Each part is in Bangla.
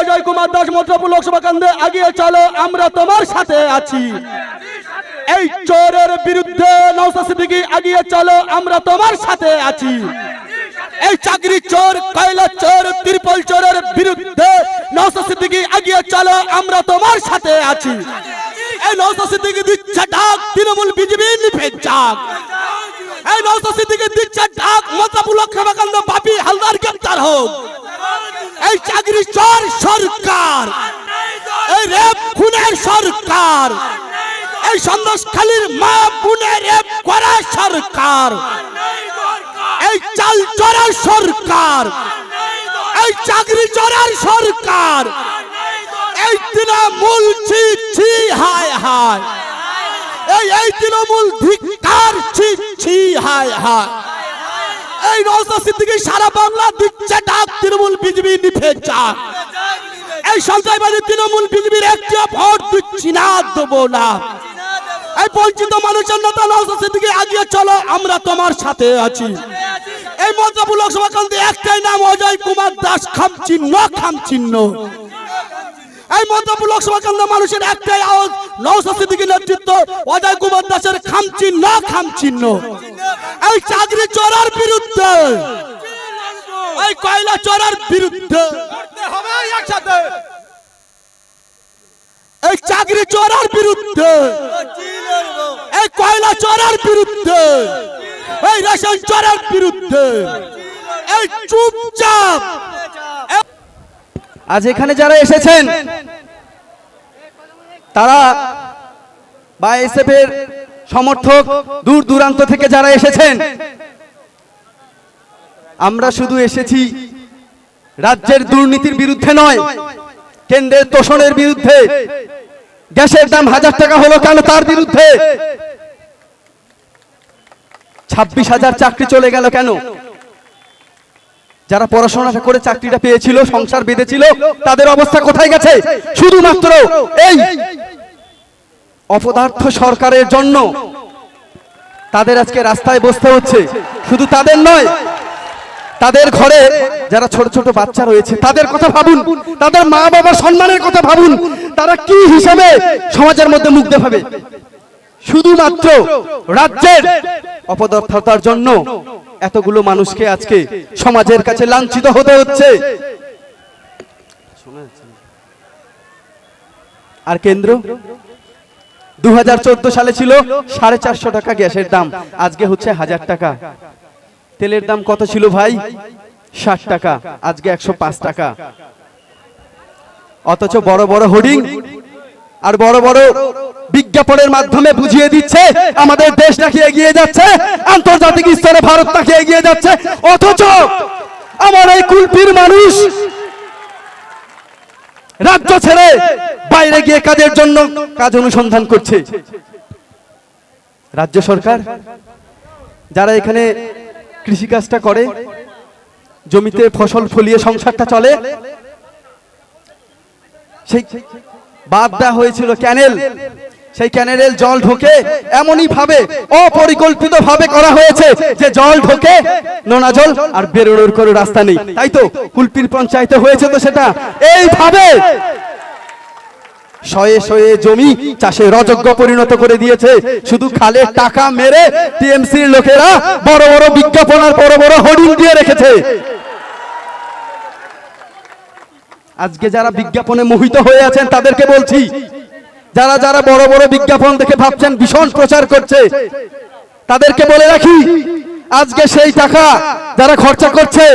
অজয় কুমার দাস মন্ত্রপুর লোকসভা কেন্দ্রে এগিয়ে চলো, আমরা তোমার সাথে আছি। এই চোরের বিরুদ্ধে নৌসা সিদ্দিকি এগিয়ে চলো, আমরা তোমার সাথে আছি। এই চাকরি চোর, কয়লা চোর, ত্রিপল চোরের বিরুদ্ধে নৌসা সিদ্দিকি এগিয়ে চলো, আমরা তোমার সাথে আছি। এই নৌসা সিদ্দিকি দিচ্ছে ডাক, তৃণমূল বিজেপি নিভে যাক। এই নৌসা সিদ্দিকি দিচ্ছে ডাক মতাপুর লোকসভা কেন্দ্র বাপি হালদার গ্রেপ্তার হোক। এই চাকরি চোর সরকার। এই রেপ খুনের সরকার। এই সন্দেশখালীর মা পুনে রেপ করা সরকার। এই চাল চোরার সরকার। এই চাকরি চোরার সরকার। এই তৃণমূল ছি ছি হায় হায়। এই এই তৃণমূল ধিক্কার ছি ছি হায় হায়। এই নওশাদ সিদ্দিকী সারা বাংলা দিচ্ছে ডাক তৃণমূল বিজেপি নিভে যাক। এই সন্ত্রাসবাদী তৃণমূল বিজেপির একটি ভোট দিচ্ছি না, দেবো না। এই বঞ্চিত মানুষের নেতা নওশাদ সিদ্দিকী আগিয়ে চলো, আমরা তোমার সাথে আছি। এই মন্ত্রপুর লোকসভা কেন্দ্রে একটাই নাম, অজয় কুমার দাস খাম চিহ্ন খাম চিহ্ন। এই মন্ত্রপুর লোকসভা কেন্দ্র মানুষের একটাই আওয়াজ নওশাদ সিদ্দিকীর নেতৃত্ব, অজয় কুমার দাসের খাম চিহ্ন খাম চিহ্ন। এই চাকরি চোরার বিরুদ্ধে। এই কয়লা চোরার বিরুদ্ধে। হবে একসাথে। এই চাকরি চোরার বিরুদ্ধে। এই কয়লা চোরার বিরুদ্ধে। এই রেশন চোরার বিরুদ্ধে। এই চুপচাপ। আজ এখানে যারা এসেছেন তারা বা এসএফ এর সমর্থক দূর দূরান্ত থেকে যারা এসেছেন, আমরা শুধু এসেছি রাজ্যের দুর্নীতির বিরুদ্ধে নয়, কেন্দ্রের তোষণের বিরুদ্ধে। গ্যাসের দাম হাজার টাকা হলো কেন তার বিরুদ্ধে? ছাব্বিশ হাজার চাকরি চলে গেল কেন? যারা পড়াশোনা করে চাকরিটা পেয়েছিল, সংসার বেঁধেছিল, তাদের অবস্থা কোথায় গেছে? শুধুমাত্র এই অপদার্থ সরকারের জন্য। তাদের আজকে রাস্তায় বসতে হচ্ছে। শুধু তাদের নয়, তাদের ঘরে যারা ছোট ছোট বাচ্চা রয়েছে, তাদের কথা ভাবুন। তাদের মা বাবার সম্মানের কথা ভাবুন। তারা কি হিসাবে সমাজের মধ্যে মুখ দেখাবে? শুধুমাত্র রাজ্যের অপদার্থতার জন্য এতগুলো মানুষকে আজকে সমাজের কাছে লাঞ্ছিত হতে হচ্ছে। আর কেন্দ্র? দু সালে ছিল সাড়ে চারশো টাকা গ্যাসের দাম। আজকে হচ্ছে হাজার টাকা। তেলের দাম কত ছিল ভাই? ষাট টাকা। আজকে একশো পাঁচ টাকা। অথচ বড় বড় হোর্ডিং আর বড় বড় বিজ্ঞাপনের মাধ্যমে বুঝিয়ে দিচ্ছে, আমাদের দেশ নাকি এগিয়ে যাচ্ছে, আন্তর্জাতিক স্তরে ভারত নাকি এগিয়ে যাচ্ছে। অথচ আমার এই কুলপির মানুষ রাজ্য ছেড়ে বাইরে গিয়ে কাজের জন্য কাজ অনুসন্ধান করছে। রাজ্য সরকার, যারা এখানে কৃষিকাজটা করে, জমিতে ফসল ফলিয়ে সংসারটা চলে, সেই বাদ দেওয়া হয়েছিল ক্যানেল। সেই ক্যানেলের জল ঢোকে এমনই ভাবে অপরিকল্পিত ভাবে করা হয়েছে যে জল ঢোকে, নোনা জল আর বেরোনোর কোনো রাস্তা নেই। তাই তো কুলপির পঞ্চায়েতে হয়েছে তো সেটা। এইভাবে শয়ে শয়ে জমি চাষে রজজ্ঞ পরিণত করে দিয়েছে। শুধু খালে টাকা মেরে টিএমসির লোকেরা বড় বড় বিজ্ঞাপন আর বড় বড় হোর্ডিং দিয়ে রেখেছে। আজকে যারা বিজ্ঞাপনে মোহিত হয়ে আছেন তাদেরকে বলছি যারা যারা বড় বড় বিজ্ঞাপন দেখে ভাবছেন, ভীষণ প্রচার করছে, তাদেরকে বলে রাখি, আজকে সেই টাকা যারা খরচা করছে,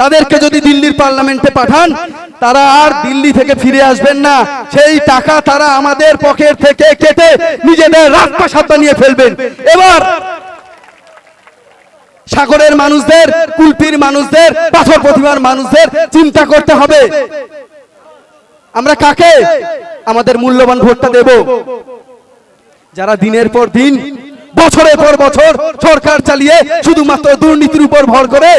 তাদেরকে যদি দিল্লির পার্লামেন্টে পাঠান, তারা আর দিল্লি থেকে ফিরে আসবেন না। সেই টাকা তারা আমাদের পকেট থেকে কেটে নিজেদের সাথে নিয়ে ফেলবেন। এবার সাগরের মানুষদের কুলপির মানুষদের, পাথর প্রতিমার মানুষদের চিন্তা করতে হবে। আমরা কাকে? আমাদের মূল্যবান ভোটটা দেব। যারা দিনের পর দিন বছরের পর বছর সরকার চালিয়ে শুধুমাত্র দুর্নীতির উপর ভর করে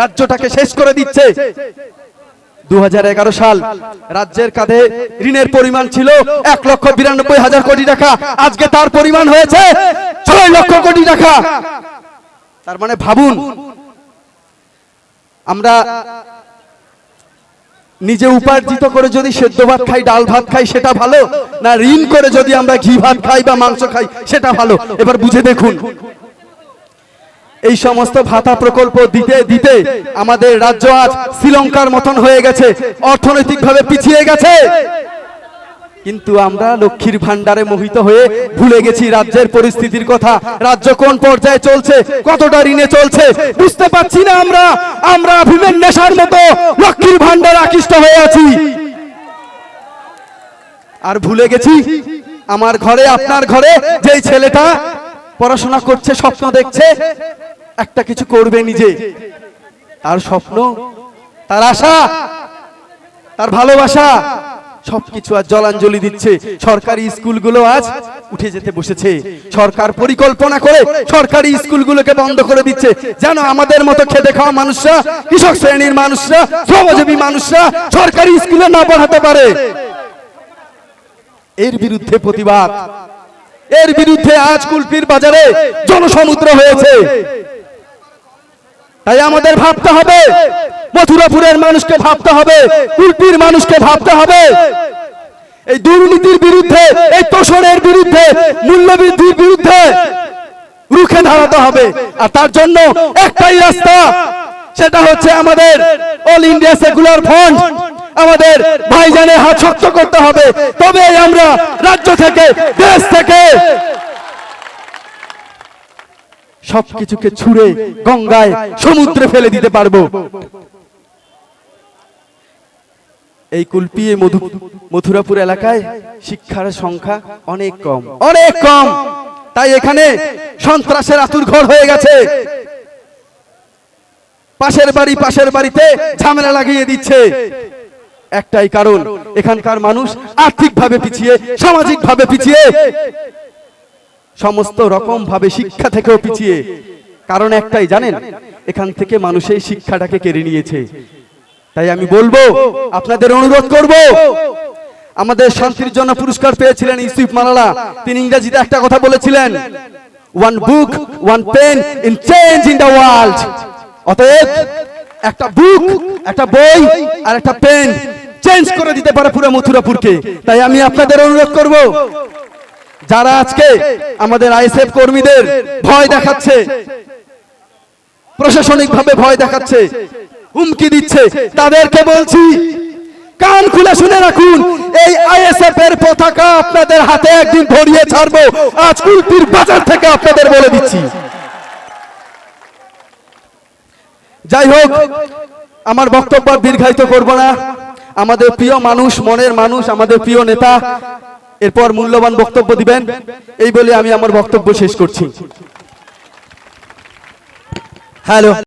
রাজ্যটাকে শেষ করে দিচ্ছে। দু হাজার এগারো সাল রাজ্যের কাঁধে ঋণের পরিমাণ ছিল এক লক্ষ বিরানব্বই হাজার কোটি টাকা। আজকে তার পরিমাণ হয়েছে ছয় লক্ষ কোটি টাকা। তার মানে ভাবুন আমরা নিজে উপার্জিত করে যদি সেদ্ধ ভাত খাই, ডাল ভাত খাই, সেটা ভালো? না ঋণ করে যদি আমরা ঘি ভাত খাই বা মাংস খাই, সেটা ভালো? এবার বুঝে দেখুন। এই সমস্ত ভাতা প্রকল্প দিতে দিতে আমাদের রাজ্য আজ শ্রীলঙ্কার মতন হয়ে গেছে। অর্থনৈতিকভাবে পিছিয়ে গেছে। কিন্তু আমরা লক্ষ্মীর ভান্ডারে মোহিত হয়ে ভুলে গেছি রাজ্যের পরিস্থিতির কথা। রাজ্য কোন পর্যায়ে চলছে? কতটা ঋণে চলছে? বুঝতে পারছি না আমরা। আমরা ভীমের নেশার মতো লক্ষ্মীর ভান্ডার আকৃষ্ট হয়ে আছি। আর ভুলে গেছি, আমার ঘরে, আপনার ঘরে যেই ছেলেটা পড়াশোনা করছে, স্বপ্ন দেখছে, একটা কিছু করবে নিজে। তার স্বপ্ন, তার আশা, তার ভালোবাসা সবকিছু আজ জলাঞ্জলি দিচ্ছে। সরকারি স্কুলগুলো আজ উঠে যেতে বসেছে। সরকার পরিকল্পনা করে সরকারি স্কুলগুলোকে বন্ধ করে দিচ্ছে। যেন আমাদের মতো খেতে খাওয়া মানুষরা, কৃষক শ্রেণির মানুষরা, শ্রমজীবী মানুষরা সরকারি স্কুলে না পড়াতে পারে। এর বিরুদ্ধে প্রতিবাদ। এর বিরুদ্ধে আজ কুলপির বাজারে জনসমুদ্র হয়েছে। তাই আমাদের ভাবতে হবে। মথুরাপুরের মানুষকে ভাবতে হবে কুলপির মানুষকে ভাবতে হবে। এই দুর্নীতির বিরুদ্ধে, এই তোষণের বিরুদ্ধে, মূল্যবৃদ্ধির বিরুদ্ধে রুখে দাঁড়াতে হবে। আর তার জন্য একটাই রাস্তা, সেটা হচ্ছে আমাদের অল ইন্ডিয়া সেকুলার ফ্রন্ট আমাদের ভাইজানের হাত শক্ত করতে হবে। তবে আমরা রাজ্য থেকে, দেশ থেকে সবকিছুকে ছুঁড়ে গঙ্গায় সমুদ্রে ফেলে দিতে পারব। এই কুলপিয়ে মধু মথুরাপুর এলাকায় শিক্ষার সংখ্যা অনেক কম। অনেক কম! তাই এখানে সন্ত্রাসের আতুর ঘর হয়ে গেছে। পাশের বাড়ি পাশের বাড়িতে ঝামেলা লাগিয়ে দিচ্ছে। একটাই কারণ, এখানকার মানুষ আর্থিকভাবে পিছিয়ে, সামাজিকভাবে পিছিয়ে সমস্ত রকম ভাবে শিক্ষা থেকেও পিছিয়ে। কারণ একটাই, জানেন? এখান থেকে মানুষ এই শিক্ষাটাকে কেড়ে নিয়েছে। তাই আমি বলব, আপনাদের অনুরোধ করব, আমাদের শান্তির জন্য পুরস্কার পেয়েছিলেন ইউসুফ মালালা। তিনি ইংরেজিতে একটা কথা বলেছিলেন one book one pen in change in the world অতএব, একটা বুক একটা বই আর একটা পেন চেঞ্জ করে দিতে পারে পুরো মথুরাপুরকে। তাই আমি আপনাদের অনুরোধ করব যারা আজকে আমাদের আইএসএফ কর্মীদের ভয় দেখাচ্ছে প্রশাসনিক ভাবে ভয় দেখাচ্ছে, হুমকি দিচ্ছে, তাদেরকে বলছি, কান খুলে শুনে রাখুন, এই আইএসএফ এর পতাকা আপনাদের হাতে একদিন ধরিয়ে ছাড়বো, আজ কুলপির বাজার থেকে আপনাদের বলে দিচ্ছি। যাই হোক, আমার বক্তব্য দীর্ঘায়িত করব না। আমাদের প্রিয় মানুষ, মনের মানুষ, আমাদের প্রিয় নেতা এরপর মূল্যবান বক্তব্য দিবেন। এই বলে আমি আমার বক্তব্য শেষ করছি। হ্যালো।